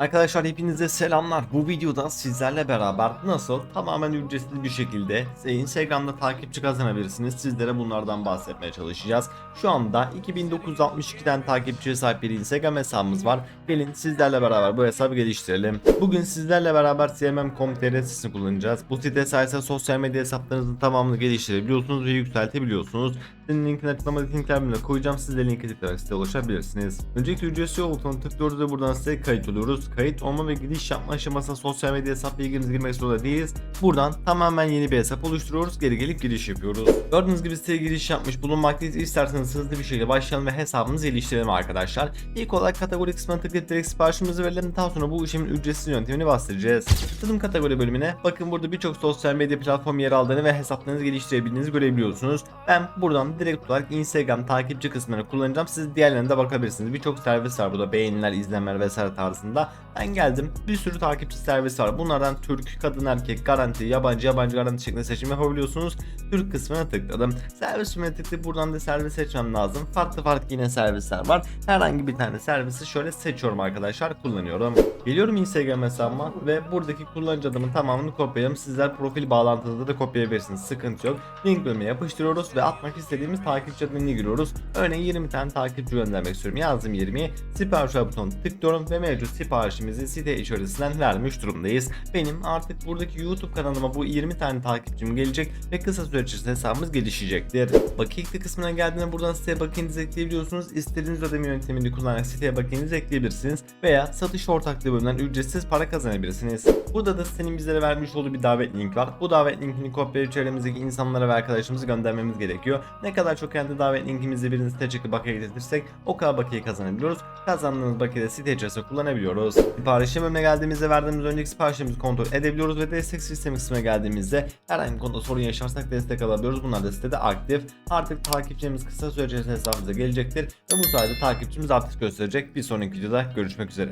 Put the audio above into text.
Arkadaşlar hepinize selamlar. Bu videoda sizlerle beraber nasıl tamamen ücretsiz bir şekilde Instagram'da takipçi kazanabilirsiniz. Sizlere bunlardan bahsetmeye çalışacağız. Şu anda 2962'den takipçiye sahip bir Instagram hesabımız var. Gelin sizlerle beraber bu hesabı geliştirelim. Bugün sizlerle beraber cmm.com.tr sitesini kullanacağız. Bu site sayesinde sosyal medya hesaplarınızın tamamını geliştirebiliyorsunuz ve yükseltebiliyorsunuz. Senin linkini açıklamadaki linkler bölümüne koyacağım. Siz de linke tıklayarak siteye ulaşabilirsiniz. Öncelikle ücretsiz yol tıklıyoruz ve buradan siteye kayıt oluyoruz. Kayıt olma ve giriş yapma aşamasında sosyal medya hesap bilginizi girmek zorunda değiliz. Buradan tamamen yeni bir hesap oluşturuyoruz. Geri gelip giriş yapıyoruz. Gördüğünüz gibi siteye giriş yapmış bulunmaktayız. İsterseniz hızlı bir şekilde başlayalım ve hesabımızı geliştirelim arkadaşlar. İlk olarak kategori kısmına tıklayıp direkt siparişimizi verelim. Daha sonra bu işlemin ücretsiz yöntemini bahsedeceğiz. Tıkladım kategori bölümüne. Bakın burada birçok sosyal medya platformu yer aldığını ve hesaplarınızı geliştirebildiğinizi görebiliyorsunuz. Ben buradan direkt olarak Instagram takipçi kısmını kullanacağım. Siz diğerlerine de bakabilirsiniz. Birçok servis var burada beğeniler, izlenmeler vesaire tarzında. Ben geldim. Bir sürü takipçi servisi var. Bunlardan Türk, kadın, erkek, garanti, yabancı, yabancı garanti şeklinde seçim yapabiliyorsunuz. Türk kısmına tıkladım. Servis kısmına tıklayıp buradan da servis seçmem lazım. Farklı farklı yine servisler var. Herhangi bir tane servisi şöyle seçiyorum arkadaşlar. Kullanıyorum. Geliyorum Instagram hesabıma ve buradaki kullanıcı adımın tamamını kopyalıyorum. Sizler profil bağlantınızda da kopyalayabilirsiniz. Sıkıntı yok. Link bölümüne yapıştırıyoruz ve atmak istediğimiz takipçi adımını giriyoruz. Örneğin 20 tane takipçi göndermek istiyorum. Yazdım 20'yi. Sipariş butonu tıklıyorum ve mevcut siparişimizi site içerisinden vermiş durumdayız. Benim artık buradaki YouTube kanalıma bu 20 tane takipçim gelecek ve kısa süre içerisinde hesabımız gelişecektir. Bakiyekli kısmına geldiğinde buradan siteye bakiyenizi ekleyebiliyorsunuz. İstediğiniz ödeme yöntemini kullanarak siteye bakiyenizi ekleyebilirsiniz veya satış ortaklığı bölümünden ücretsiz para kazanabilirsiniz. Burada da senin bizlere vermiş olduğu bir davet link var. Bu davet linkini kopyalayıp çevremizdeki insanlara ve arkadaşlarımıza göndermemiz gerekiyor. Ne kadar çok kendi davet linkimizi birinin site çıkıp bakiye getirirsek o kadar bakiye kazanabiliyoruz. Kazandığımız bakiye de site içerisinde kullanabiliyoruz. Siparişi bölümüne geldiğimizde verdiğimiz önceki siparişlerimizi kontrol edebiliyoruz ve destek sistemi kısmına geldiğimizde herhangi bir konuda sorun yaşarsak destek alabiliyoruz. Bunlar da sitede aktif. Artık takipçimiz kısa süre içerisinde hesabımıza gelecektir ve bu sayede takipçimiz artış gösterecek. Bir sonraki videoda görüşmek üzere.